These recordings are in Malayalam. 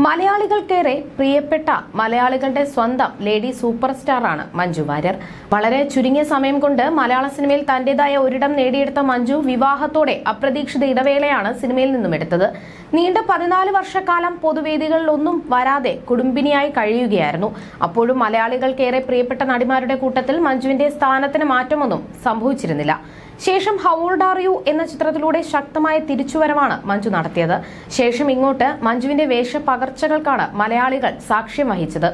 മലയാളികൾക്കേറെ പ്രിയപ്പെട്ട മലയാളികളുടെ സ്വന്തം ലേഡി സൂപ്പർ സ്റ്റാറാണ് മഞ്ജു വാര്യർ. വളരെ ചുരുങ്ങിയ സമയം കൊണ്ട് മലയാള സിനിമയിൽ തന്റേതായ ഒരിടം നേടിയെടുത്ത മഞ്ജു വിവാഹത്തോടെ അപ്രതീക്ഷിത ഇടവേളയാണ് സിനിമയിൽ നിന്നും എടുത്തത്. നീണ്ട പതിനാല് വർഷക്കാലം പൊതുവേദികളിലൊന്നും വരാതെ കുടുംബിനിയായി കഴിയുകയായിരുന്നു. അപ്പോഴും മലയാളികൾക്കേറെ പ്രിയപ്പെട്ട നടിമാരുടെ കൂട്ടത്തിൽ മഞ്ജുവിന്റെ സ്ഥാനത്തിന് മാറ്റമൊന്നും സംഭവിച്ചിരുന്നില്ല. ശേഷം ഹൗൾഡ് ആർ യു എന്ന ചിത്രത്തിലൂടെ ശക്തമായ തിരിച്ചുവരവാണ് മഞ്ജു നടത്തിയത്. ശേഷം ഇങ്ങോട്ട് മഞ്ജുവിന്റെ വേഷപകർച്ചകൾക്കാണ് മലയാളികൾ സാക്ഷ്യം വഹിച്ചത്.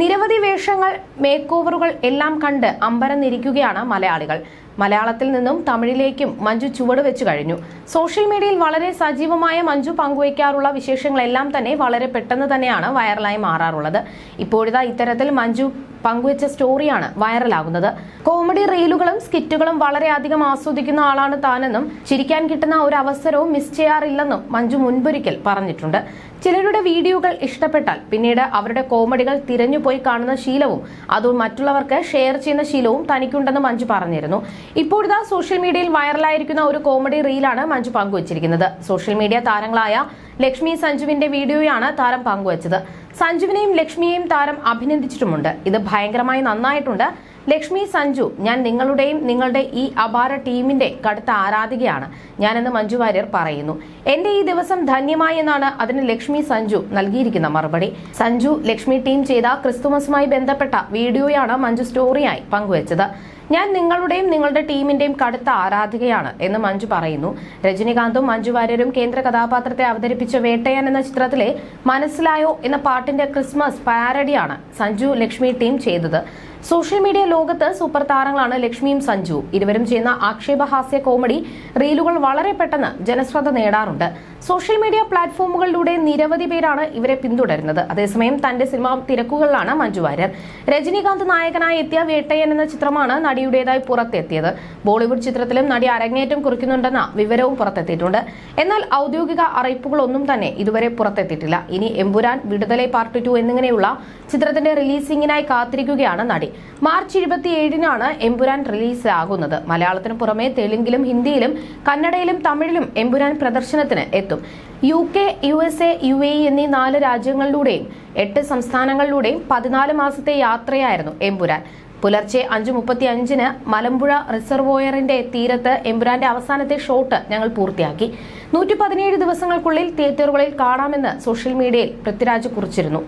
നിരവധി വേഷങ്ങൾ മേക്ക് ഓവറുകൾ എല്ലാം കണ്ട് അമ്പരന്നിരിക്കുകയാണ് മലയാളികൾ. മലയാളത്തിൽ നിന്നും തമിഴിലേക്കും മഞ്ജു ചുവട് വെച്ചു കഴിഞ്ഞു. സോഷ്യൽ മീഡിയയിൽ വളരെ സജീവമായ മഞ്ജു പങ്കുവയ്ക്കാറുള്ള വിശേഷങ്ങളെല്ലാം തന്നെ വളരെ പെട്ടെന്ന് തന്നെയാണ് വൈറലായി മാറാറുള്ളത്. ഇപ്പോഴിതാ ഇത്തരത്തിൽ മഞ്ജു പങ്കുവച്ച സ്റ്റോറിയാണ് വൈറലാകുന്നത്. കോമഡി റീലുകളും സ്കിറ്റുകളും വളരെയധികം ആസ്വദിക്കുന്ന ആളാണ് താനെന്നും ചിരിക്കാൻ കിട്ടുന്ന ഒരു അവസരവും മിസ് ചെയ്യാറില്ലെന്നും മഞ്ജു മുൻപൊരിക്കൽ പറഞ്ഞിട്ടുണ്ട്. ചിലരുടെ വീഡിയോകൾ ഇഷ്ടപ്പെട്ടാൽ പിന്നീട് അവരുടെ കോമഡികൾ തിരഞ്ഞുപോയി കാണുന്ന ശീലവും അതും മറ്റുള്ളവർക്ക് ഷെയർ ചെയ്യുന്ന ശീലവും തനിക്കുണ്ടെന്ന് മഞ്ജു പറഞ്ഞിരുന്നു. ഇപ്പോഴിതാ സോഷ്യൽ മീഡിയയിൽ വൈറലായിരിക്കുന്ന ഒരു കോമഡി റീലാണ് മഞ്ജു പങ്കുവച്ചിരിക്കുന്നത്. സോഷ്യൽ മീഡിയ താരങ്ങളായ ലക്ഷ്മി സഞ്ജുവിന്റെ വീഡിയോയാണ് താരം പങ്കുവച്ചത്. സഞ്ജുവിനെയും ലക്ഷ്മിയെയും താരം അഭിനന്ദിച്ചിട്ടുമുണ്ട്. ഇത് ഭയങ്കരമായി നന്നായിട്ടുണ്ട്. ലക്ഷ്മി സഞ്ജു ഞാൻ നിങ്ങളുടെയും നിങ്ങളുടെ ഈ അപാര ടീമിന്റെ കടുത്ത ആരാധികയാണ്. ഞാനെന്ന് മഞ്ജു വാര്യർ പറയുന്നു. എന്റെ ഈ ദിവസം ധന്യമായി എന്നാണ് അതിന് ലക്ഷ്മി സഞ്ജു നൽകിയിരിക്കുന്ന മറുപടി. സഞ്ജു ലക്ഷ്മി ടീം ചെയ്ത ക്രിസ്തുമസുമായി ബന്ധപ്പെട്ട വീഡിയോയാണ് മഞ്ജു സ്റ്റോറിയായി പങ്കുവച്ചത്. ഞാൻ നിങ്ങളുടെയും നിങ്ങളുടെ ടീമിന്റെയും കടുത്ത ആരാധികയാണ് എന്ന് മഞ്ജു പറയുന്നു. രജനികാന്തും മഞ്ജു വാര്യരും കേന്ദ്ര കഥാപാത്രത്തെ അവതരിപ്പിച്ച വേട്ടയാൻ എന്ന ചിത്രത്തിലെ മനസ്സിലായോ എന്ന പാട്ടിന്റെ ക്രിസ്മസ് പാരഡിയാണ് സഞ്ജു ലക്ഷ്മി ടീം ചെയ്തത്. സോഷ്യൽ മീഡിയ ലോകത്ത് സൂപ്പർ താരങ്ങളാണ് ലക്ഷ്മിയും സഞ്ജു. ഇരുവരും ചെയ്യുന്ന ആക്ഷേപഹാസ്യ കോമഡി റീലുകൾ വളരെ പെട്ടെന്ന് ജനശ്രദ്ധ നേടാറുണ്ട്. സോഷ്യൽ മീഡിയ പ്ലാറ്റ്ഫോമുകളിലൂടെ നിരവധി പേരാണ് ഇവരെ പിന്തുടരുന്നത്. അതേസമയം തന്റെ സിനിമ തിരക്കുകളിലാണ് മഞ്ജു വാര്യർ. രജനീകാന്ത് നായകനായി എത്തിയ വേട്ടയൻ എന്ന ചിത്രമാണ് നടിയുടേതായി പുറത്തെത്തിയത്. ബോളിവുഡ് ചിത്രത്തിലും നടി അരങ്ങേറ്റം കുറിക്കുന്നുണ്ടെന്ന വിവരവും പുറത്തെത്തിയിട്ടുണ്ട്. എന്നാൽ ഔദ്യോഗിക അറിയിപ്പുകളൊന്നും തന്നെ ഇതുവരെ പുറത്തെത്തിയിട്ടില്ല. ഇനി എമ്പുരാൻ വിടുതലെ പാർട്ട് ടു എന്നിങ്ങനെയുള്ള ചിത്രത്തിന്റെ റിലീസിംഗിനായി കാത്തിരിക്കുകയാണ് നടി. മാർച്ച് ഇരുപത്തിയേഴിനാണ് എമ്പുരാൻ റിലീസാകുന്നത്. മലയാളത്തിന് പുറമെ തെലുങ്കിലും ഹിന്ദിയിലും കന്നഡയിലും തമിഴിലും എമ്പുരാൻ പ്രദർശനത്തിന് എത്തും. U K U S A U A എന്നീ നാല് രാജ്യങ്ങളിലൂടെയും എട്ട് സംസ്ഥാനങ്ങളിലൂടെയും പതിനാല് മാസത്തെ യാത്രയായിരുന്നു എമ്പുരാൻ പുലർച്ചെ അഞ്ച് മുപ്പത്തി അഞ്ചിന് മലമ്പുഴ റിസർവോയറിന്റെ തീരത്ത് എമ്പുരാന്റെ അവസാനത്തെ ഷോട്ട് ഞങ്ങൾ പൂർത്തിയാക്കി. നൂറ്റി പതിനേഴ് ദിവസങ്ങൾക്കുള്ളിൽ തിയേറ്ററുകളിൽ കാണാമെന്ന് സോഷ്യൽ മീഡിയയിൽ പൃഥ്വിരാജ് കുറിച്ചിരുന്നു.